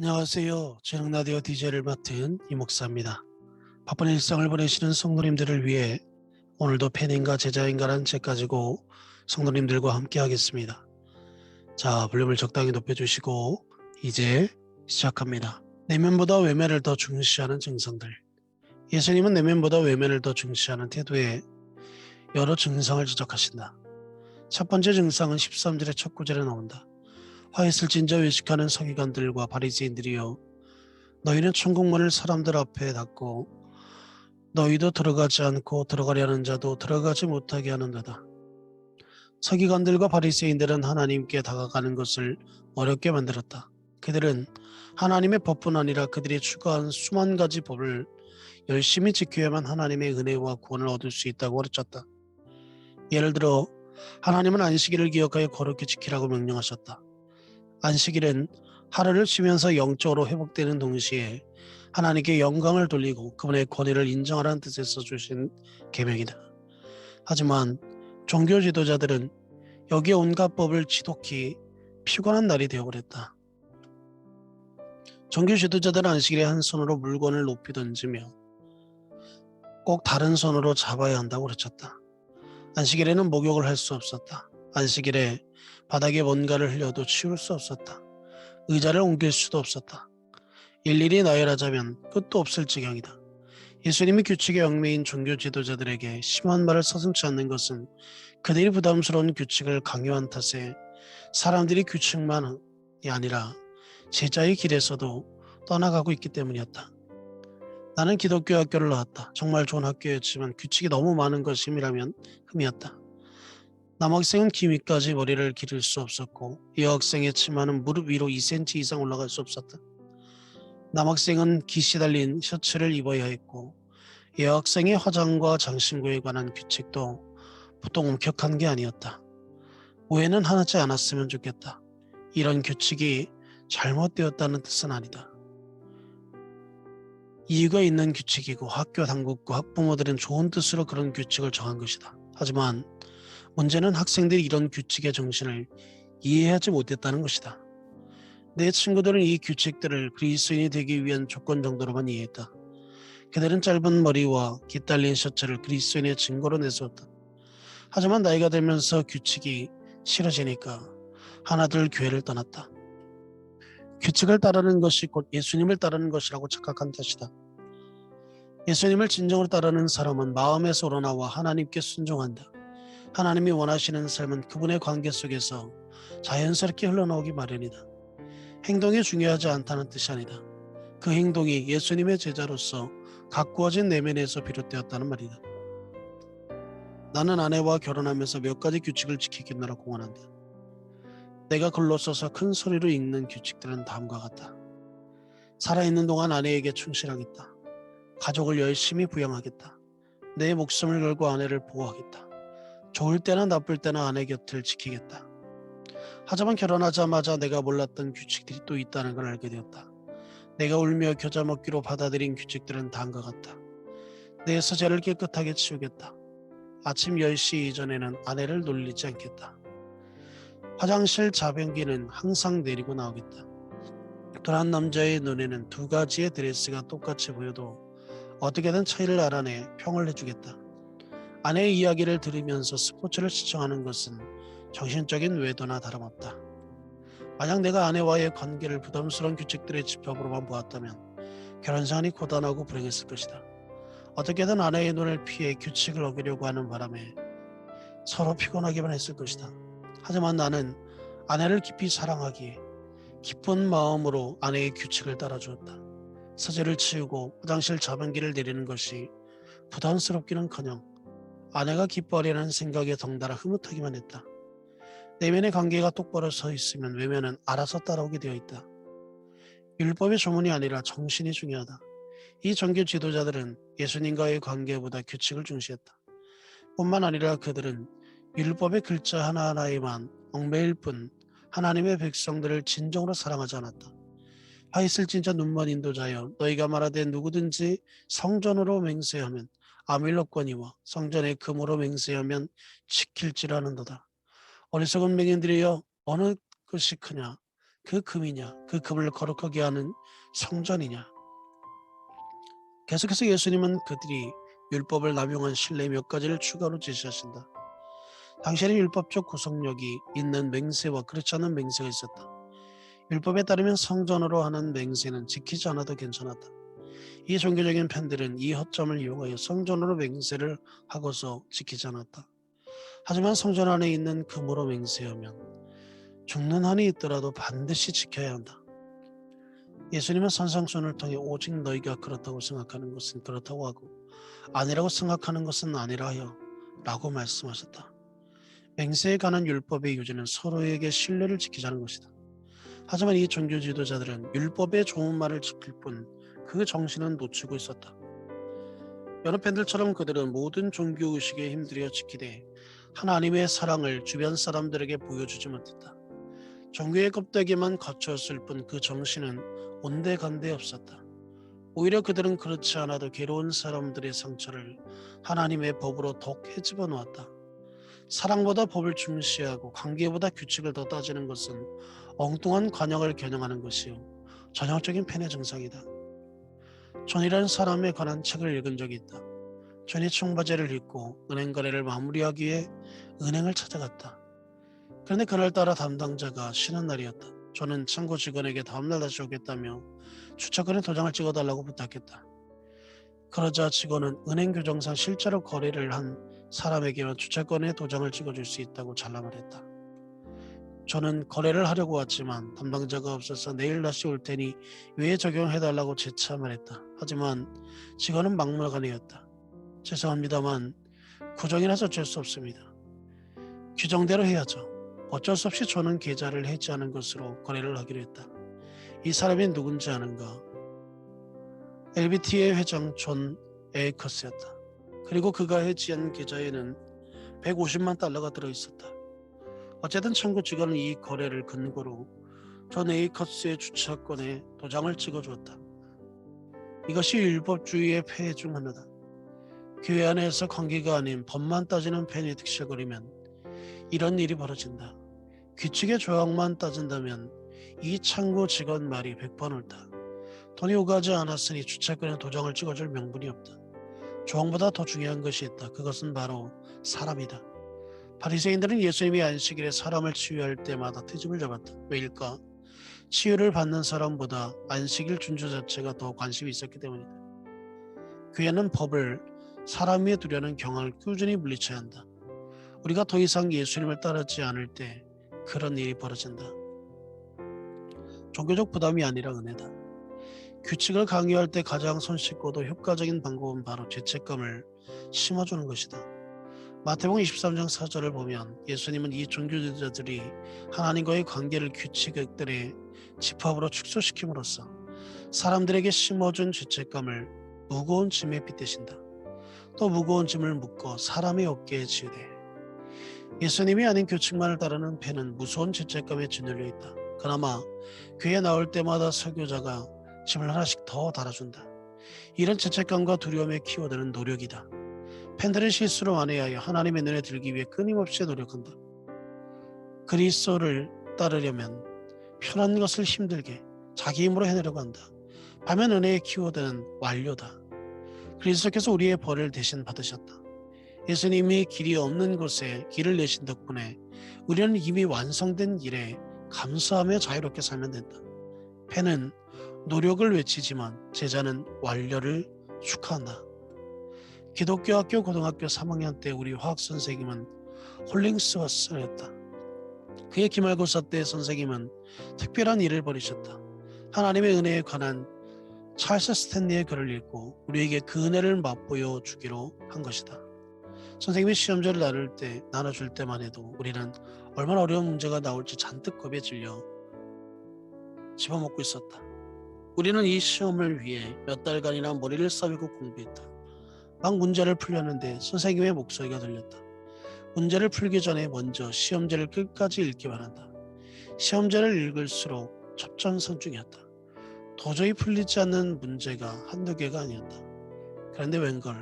안녕하세요. 재능라디오 DJ를 맡은 이 목사입니다. 바쁜 일상을 보내시는 성도님들을 위해 오늘도 팬인가 제자인가란 책 가지고 성도님들과 함께 하겠습니다. 자, 볼륨을 적당히 높여주시고 이제 시작합니다. 내면보다 외면을 더 중시하는 증상들. 예수님은 내면보다 외면을 더 중시하는 태도에 여러 증상을 지적하신다. 첫 번째 증상은 13절의 첫 구절에 나온다. 화했을 진저 외식하는 서기관들과 바리새인들이여 너희는 천국문을 사람들 앞에 닫고 너희도 들어가지 않고 들어가려는 자도 들어가지 못하게 하는도다. 서기관들과 바리새인들은 하나님께 다가가는 것을 어렵게 만들었다. 그들은 하나님의 법뿐 아니라 그들이 추구한 수만 가지 법을 열심히 지켜야만 하나님의 은혜와 구원을 얻을 수 있다고 가르쳤다. 예를 들어 하나님은 안식일을 기억하여 거룩히 지키라고 명령하셨다. 안식일은 하루를 쉬면서 영적으로 회복되는 동시에 하나님께 영광을 돌리고 그분의 권위를 인정하라는 뜻에서 주신 계명이다. 하지만 종교 지도자들은 여기에 온갖 법을 지독히 피곤한 날이 되어버렸다. 종교 지도자들은 안식일에 한 손으로 물건을 높이 던지며 꼭 다른 손으로 잡아야 한다고 그르쳤다. 안식일에는 목욕을 할 수 없었다. 안식일에 바닥에 뭔가를 흘려도 치울 수 없었다. 의자를 옮길 수도 없었다. 일일이 나열하자면 끝도 없을 지경이다. 예수님이 규칙의 영매인 종교 지도자들에게 심한 말을 서슴지 않는 것은 그들이 부담스러운 규칙을 강요한 탓에 사람들이 규칙만이 아니라 제자의 길에서도 떠나가고 있기 때문이었다. 나는 기독교 학교를 나왔다. 정말 좋은 학교였지만 규칙이 너무 많은 것임이라면 흠이었다. 남학생은 기미까지 머리를 기를 수 없었고 여학생의 치마는 무릎 위로 2cm 이상 올라갈 수 없었다. 남학생은 기시 달린 셔츠를 입어야 했고 여학생의 화장과 장신구에 관한 규칙도 보통 엄격한 게 아니었다. 오해는 하지 않았으면 좋겠다. 이런 규칙이 잘못되었다는 뜻은 아니다. 이유가 있는 규칙이고 학교 당국과 학부모들은 좋은 뜻으로 그런 규칙을 정한 것이다. 하지만 문제는 학생들이 이런 규칙의 정신을 이해하지 못했다는 것이다. 내 친구들은 이 규칙들을 그리스인이 되기 위한 조건 정도로만 이해했다. 그들은 짧은 머리와 깃달린 셔츠를 그리스인의 증거로 내세웠다. 하지만 나이가 들면서 규칙이 싫어지니까 하나둘 교회를 떠났다. 규칙을 따르는 것이 곧 예수님을 따르는 것이라고 착각한 탓이다. 예수님을 진정으로 따르는 사람은 마음에서 우러나와 하나님께 순종한다. 하나님이 원하시는 삶은 그분의 관계 속에서 자연스럽게 흘러나오기 마련이다. 행동이 중요하지 않다는 뜻이 아니다. 그 행동이 예수님의 제자로서 가꾸어진 내면에서 비롯되었다는 말이다. 나는 아내와 결혼하면서 몇 가지 규칙을 지키겠노라 공언한다. 내가 글로 써서 큰 소리로 읽는 규칙들은 다음과 같다. 살아있는 동안 아내에게 충실하겠다. 가족을 열심히 부양하겠다. 내 목숨을 걸고 아내를 보호하겠다. 좋을 때나 나쁠 때나 아내 곁을 지키겠다. 하지만 결혼하자마자 내가 몰랐던 규칙들이 또 있다는 걸 알게 되었다. 내가 울며 겨자 먹기로 받아들인 규칙들은 다음과 같다. 내 서재를 깨끗하게 치우겠다. 아침 10시 이전에는 아내를 놀리지 않겠다. 화장실 자변기는 항상 내리고 나오겠다. 또한 남자의 눈에는 두 가지의 드레스가 똑같이 보여도 어떻게든 차이를 알아내 평을 해주겠다. 아내의 이야기를 들으면서 스포츠를 시청하는 것은 정신적인 외도나 다름없다. 만약 내가 아내와의 관계를 부담스러운 규칙들의 집합으로만 보았다면 결혼 생활이 고단하고 불행했을 것이다. 어떻게든 아내의 눈을 피해 규칙을 어기려고 하는 바람에 서로 피곤하기만 했을 것이다. 하지만 나는 아내를 깊이 사랑하기에 기쁜 마음으로 아내의 규칙을 따라주었다. 서재를 치우고 화장실 자변기를 내리는 것이 부담스럽기는커녕 아내가 기뻐하려는 생각에 덩달아 흐뭇하기만 했다. 내면의 관계가 똑바로 서 있으면 외면은 알아서 따라오게 되어 있다. 율법의 조문이 아니라 정신이 중요하다. 이 종교 지도자들은 예수님과의 관계보다 규칙을 중시했다. 뿐만 아니라 그들은 율법의 글자 하나하나에만 얽매일 뿐 하나님의 백성들을 진정으로 사랑하지 않았다. 하있을 진짜 눈먼 인도자여 너희가 말하되 누구든지 성전으로 맹세하면 아밀로권이와 성전의 금으로 맹세하면 지킬지라는도다. 어리석은 맹인들이여 어느 것이 크냐 그 금이냐? 그 금을 거룩하게 하는 성전이냐? 계속해서 예수님은 그들이 율법을 남용한 신뢰 몇 가지를 추가로 제시하신다. 당시에는 율법적 구속력이 있는 맹세와 그렇지 않은 맹세가 있었다. 율법에 따르면 성전으로 하는 맹세는 지키지 않아도 괜찮았다. 이 종교적인 팬들은 이 허점을 이용하여 성전으로 맹세를 하고서 지키지 않았다. 하지만 성전 안에 있는 금으로 맹세하면 죽는 한이 있더라도 반드시 지켜야 한다. 예수님은 선상순을 통해 오직 너희가 그렇다고 생각하는 것은 그렇다고 하고 아니라고 생각하는 것은 아니라 하여 라고 말씀하셨다. 맹세에 관한 율법의 유지는 서로에게 신뢰를 지키자는 것이다. 하지만 이 종교 지도자들은 율법의 좋은 말을 지킬 뿐 그 정신은 놓치고 있었다. 여러 팬들처럼 그들은 모든 종교 의식에 힘들여 지키되 하나님의 사랑을 주변 사람들에게 보여주지 못했다. 종교의 껍데기만 갖추었을 뿐 그 정신은 온데간데 없었다. 오히려 그들은 그렇지 않아도 괴로운 사람들의 상처를 하나님의 법으로 더욱 헤집어 놓았다. 사랑보다 법을 중시하고 관계보다 규칙을 더 따지는 것은 엉뚱한 관역을 겨냥하는 것이요 전형적인 팬의 증상이다. 존이라는 사람에 관한 책을 읽은 적이 있다. 존이 청바지를 입고 은행 거래를 마무리하기 위해 은행을 찾아갔다. 그런데 그날따라 담당자가 쉬는 날이었다. 존은 창고 직원에게 다음날 다시 오겠다며 주차권에 도장을 찍어달라고 부탁했다. 그러자 직원은 은행 규정상 실제로 거래를 한 사람에게만 주차권에 도장을 찍어줄 수 있다고 잘라말 했다. 저는 거래를 하려고 왔지만 담당자가 없어서 내일 다시 올 테니 왜 적용해달라고 재참을 했다. 하지만 직원은 막무가내였다. 죄송합니다만 구정이라서 어쩔 수 없습니다. 규정대로 해야죠. 어쩔 수 없이 저는 계좌를 해지하는 것으로 거래를 하기로 했다. 이 사람이 누군지 아는가? LBT의 회장 존 에이커스였다. 그리고 그가 해지한 계좌에는 150만 달러가 들어 있었다. 어쨌든 청구 직원은 이 거래를 근거로 존 에이커스의 주차권에 도장을 찍어 주었다. 이것이 율법주의의 폐해 중 하나다. 교회 안에서 관계가 아닌 법만 따지는 팬이 득실거리면 이런 일이 벌어진다. 규칙의 조항만 따진다면 이 창고 직원 말이 100번 옳다. 돈이 오가지 않았으니 주차권에 도장을 찍어줄 명분이 없다. 조항보다 더 중요한 것이 있다. 그것은 바로 사람이다. 바리새인들은 예수님이 안식일에 사람을 치유할 때마다 트집을 잡았다. 왜일까? 치유를 받는 사람보다 안식일 준주 자체가 더 관심이 있었기 때문이다. 교회는 법을 사람 위에 두려는 경향을 꾸준히 물리쳐야 한다. 우리가 더 이상 예수님을 따르지 않을 때 그런 일이 벌어진다. 종교적 부담이 아니라 은혜다. 규칙을 강요할 때 가장 손쉽고도 효과적인 방법은 바로 죄책감을 심어주는 것이다. 마태복음 23장 4절을 보면 예수님은 이 종교주자들이 하나님과의 관계를 규칙들의 집합으로 축소시킴으로써 사람들에게 심어준 죄책감을 무거운 짐에 빗대신다. 또 무거운 짐을 묶어 사람의 어깨에 지으되 예수님이 아닌 규칙만을 따르는 폐는 무서운 죄책감에 짓눌려 있다. 그나마 교회 나올 때마다 설교자가 짐을 하나씩 더 달아준다. 이런 죄책감과 두려움에 키워드는 노력이다. 팬들은 실수로 만회하여 하나님의 눈에 들기 위해 끊임없이 노력한다. 그리스도를 따르려면 편한 것을 힘들게 자기 힘으로 해내려고 한다. 반면 은혜의 키워드는 완료다. 그리스도께서 우리의 벌을 대신 받으셨다. 예수님이 길이 없는 곳에 길을 내신 덕분에 우리는 이미 완성된 일에 감사하며 자유롭게 살면 된다. 팬은 노력을 외치지만 제자는 완료를 축하한다. 기독교 학교 고등학교 3학년 때 우리 화학 선생님은 홀링스워스였다. 그의 기말고사 때 선생님은 특별한 일을 벌이셨다. 하나님의 은혜에 관한 찰스 스탠리의 글을 읽고 우리에게 그 은혜를 맛보여 주기로 한 것이다. 선생님이 시험지를 나눌 때 나눠줄 때만 해도 우리는 얼마나 어려운 문제가 나올지 잔뜩 겁에 질려 집어먹고 있었다. 우리는 이 시험을 위해 몇 달간이나 머리를 싸매고 공부했다. 막 문제를 풀려는데 선생님의 목소리가 들렸다. 문제를 풀기 전에 먼저 시험지를 끝까지 읽기 바란다. 시험지를 읽을수록 첩전성중이었다. 도저히 풀리지 않는 문제가 한두 개가 아니었다. 그런데 웬걸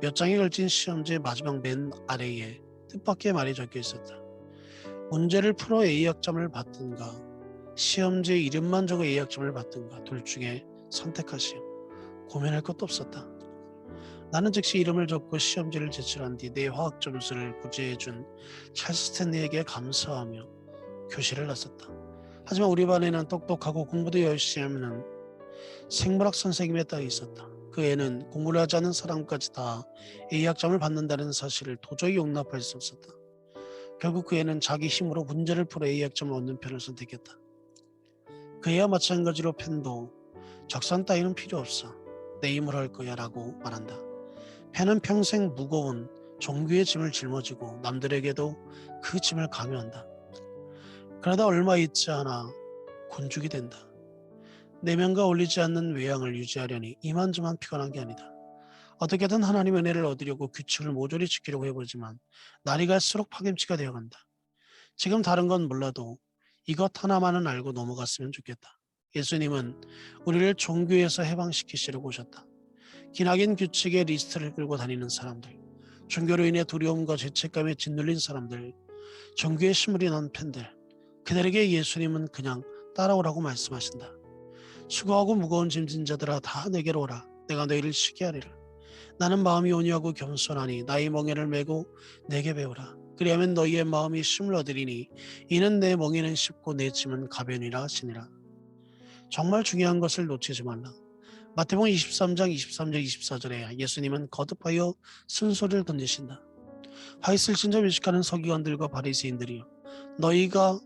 몇 장에 걸친 시험지의 마지막 맨 아래에 뜻밖의 말이 적혀 있었다. 문제를 풀어 A학점을 받든가 시험지에 이름만 적어 예약점을 받든가 둘 중에 선택하시오. 고민할 것도 없었다. 나는 즉시 이름을 적고 시험지를 제출한 뒤 내 화학 점수를 구제해준 찰스 스탠리에게 감사하며 교실을 나섰다. 하지만 우리 반에는 똑똑하고 공부도 열심히 하는 생물학 선생님의 딸이 있었다. 그 애는 공부를 하지 않은 사람까지 다 A학점을 받는다는 사실을 도저히 용납할 수 없었다. 결국 그 애는 자기 힘으로 문제를 풀어 A학점을 얻는 편을 선택했다. 그 애와 마찬가지로 펜도 적산 따위는 필요 없어. 내 힘으로 할 거야 라고 말한다. 펜은 평생 무거운 종교의 짐을 짊어지고 남들에게도 그 짐을 강요한다. 그러다 얼마 있지 않아 곤죽이 된다. 내면과 어울리지 않는 외양을 유지하려니 이만저만 피곤한 게 아니다. 어떻게든 하나님의 은혜를 얻으려고 규칙을 모조리 지키려고 해보지만 날이 갈수록 파김치가 되어간다. 지금 다른 건 몰라도 이것 하나만은 알고 넘어갔으면 좋겠다. 예수님은 우리를 종교에서 해방시키시려고 오셨다. 기나긴 규칙의 리스트를 끌고 다니는 사람들, 종교로 인해 두려움과 죄책감에 짓눌린 사람들, 종교의 심물이 난 팬들, 그들에게 예수님은 그냥 따라오라고 말씀하신다. 수고하고 무거운 짐진 자들아 다 내게로 오라. 내가 너희를 쉬게 하리라. 나는 마음이 온유하고 겸손하니 나의 멍에를 메고 내게 배우라. 그리하면 너희의 마음이 얻으리니 이는 내 멍에는 쉽고 내 짐은 가벼니라 하시니라. 정말 중요한 것을 놓치지 말라. 마태복음 23장 23절 24절에 예수님은 거듭하여 쓴소리를 던지신다. 화이슬 진저 외식하는 서기관들과 바리새인들이여 너희가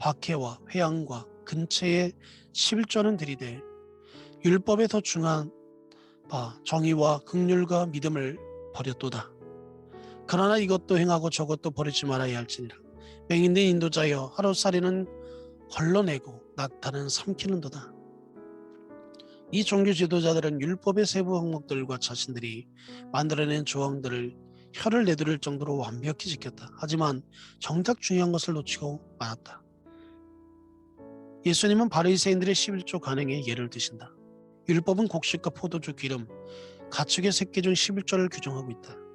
박해와 회양과 근처에 11조는 들이되 율법에 더 중한 바 정의와 극률과 믿음을 버렸도다. 그러나 이것도 행하고 저것도 버리지 말아야 할지니라. 맹인된 인도자여 하루살이는 걸러내고 낙타는 삼키는도다. 이 종교 지도자들은 율법의 세부 항목들과 자신들이 만들어낸 조항들을 혀를 내두를 정도로 완벽히 지켰다. 하지만 정작 중요한 것을 놓치고 말았다. 예수님은 바리새인들의 11조 간행의 예를 드신다. 율법은 곡식과 포도주 기름, 가축의 새끼 중 11조를 규정하고 있다.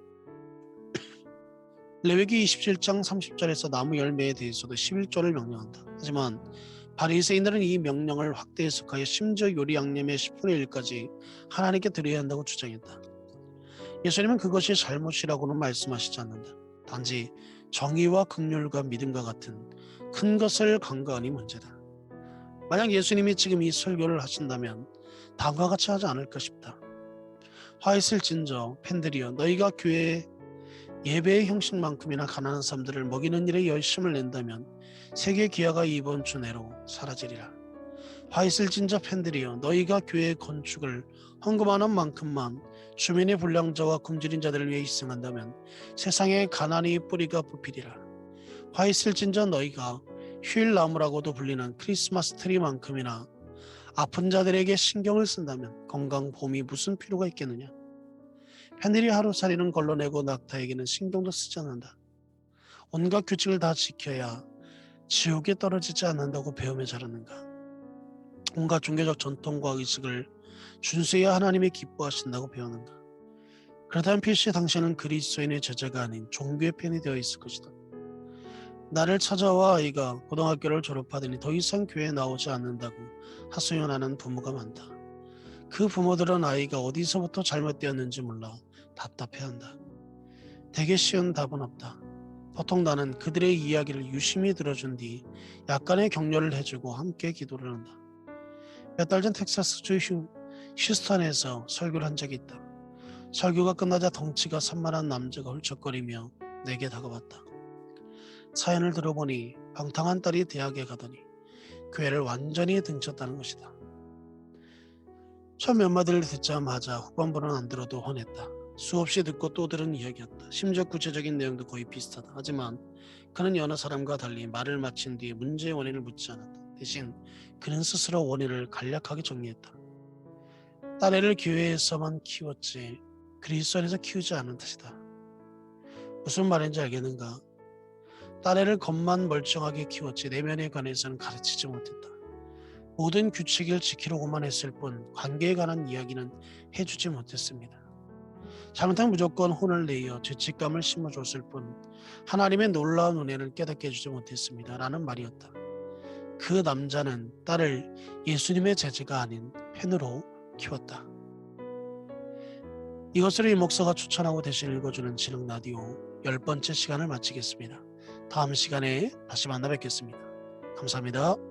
레위기 27장 30절에서 나무 열매에 대해서도 11조를 명령한다. 하지만 바리새인들은 이 명령을 확대 해석하여 심지어 요리 양념의 10분의 1까지 하나님께 드려야 한다고 주장했다. 예수님은 그것이 잘못이라고는 말씀하시지 않는다. 단지 정의와 극률과 믿음과 같은 큰 것을 간과하니 문제다. 만약 예수님이 지금 이 설교를 하신다면 다음과 같이 하지 않을까 싶다. 화이슬 진저 팬들이여 너희가 교회 예배의 형식만큼이나 가난한 사람들을 먹이는 일에 열심을 낸다면 세계 기아가 이번 주 내로 사라지리라. 화이슬 진저 팬들이여 너희가 교회 건축을 헌금하는 만큼만 주민의 불량자와 굶주린 자들을 위해 희생한다면 세상에 가난이 뿌리가 뽑히리라. 화이슬 진저 너희가 휴일 나무라고도 불리는 크리스마스 트리만큼이나 아픈 자들에게 신경을 쓴다면 건강 보험이 무슨 필요가 있겠느냐? 팬들이 하루살이는 걸러내고 낙타에게는 신경도 쓰지 않는다. 온갖 규칙을 다 지켜야 지옥에 떨어지지 않는다고 배우며 자랐는가? 온갖 종교적 전통과 의식을 준수해야 하나님이 기뻐하신다고 배우는가? 그렇다면 필시 당신은 그리스도인의 제자가 아닌 종교의 팬이 되어 있을 것이다. 나를 찾아와 아이가 고등학교를 졸업하더니 더 이상 교회에 나오지 않는다고 하소연하는 부모가 많다. 그 부모들은 아이가 어디서부터 잘못되었는지 몰라 답답해한다. 되게 쉬운 답은 없다. 보통 나는 그들의 이야기를 유심히 들어준 뒤 약간의 격려를 해주고 함께 기도를 한다. 몇 달 전 텍사스주 휴, 휴스턴에서 설교를 한 적이 있다. 설교가 끝나자 덩치가 산만한 남자가 훌쩍거리며 내게 다가왔다. 사연을 들어보니 방탕한 딸이 대학에 가더니 교회를 완전히 등쳤다는 것이다. 처음 몇 마디를 듣자마자 후반부는 안 들어도 화냈다. 수없이 듣고 또 들은 이야기였다. 심지어 구체적인 내용도 거의 비슷하다. 하지만 그는 여러 사람과 달리 말을 마친 뒤에 문제의 원인을 묻지 않았다. 대신 그는 스스로 원인을 간략하게 정리했다. 딸애를 교회에서만 키웠지 그리스도 안에서 키우지 않은 탓이다. 무슨 말인지 알겠는가? 딸애를 겉만 멀쩡하게 키웠지 내면에 관해서는 가르치지 못했다. 모든 규칙을 지키려고만 했을 뿐 관계에 관한 이야기는 해주지 못했습니다. 잘못하면 무조건 혼을 내어 죄책감을 심어줬을 뿐 하나님의 놀라운 은혜를 깨닫게 해주지 못했습니다. 라는 말이었다. 그 남자는 딸을 예수님의 제자가 아닌 팬으로 키웠다. 이것으로 이 목사가 추천하고 대신 읽어주는 진흥 라디오 열 번째 시간을 마치겠습니다. 다음 시간에 다시 만나 뵙겠습니다. 감사합니다.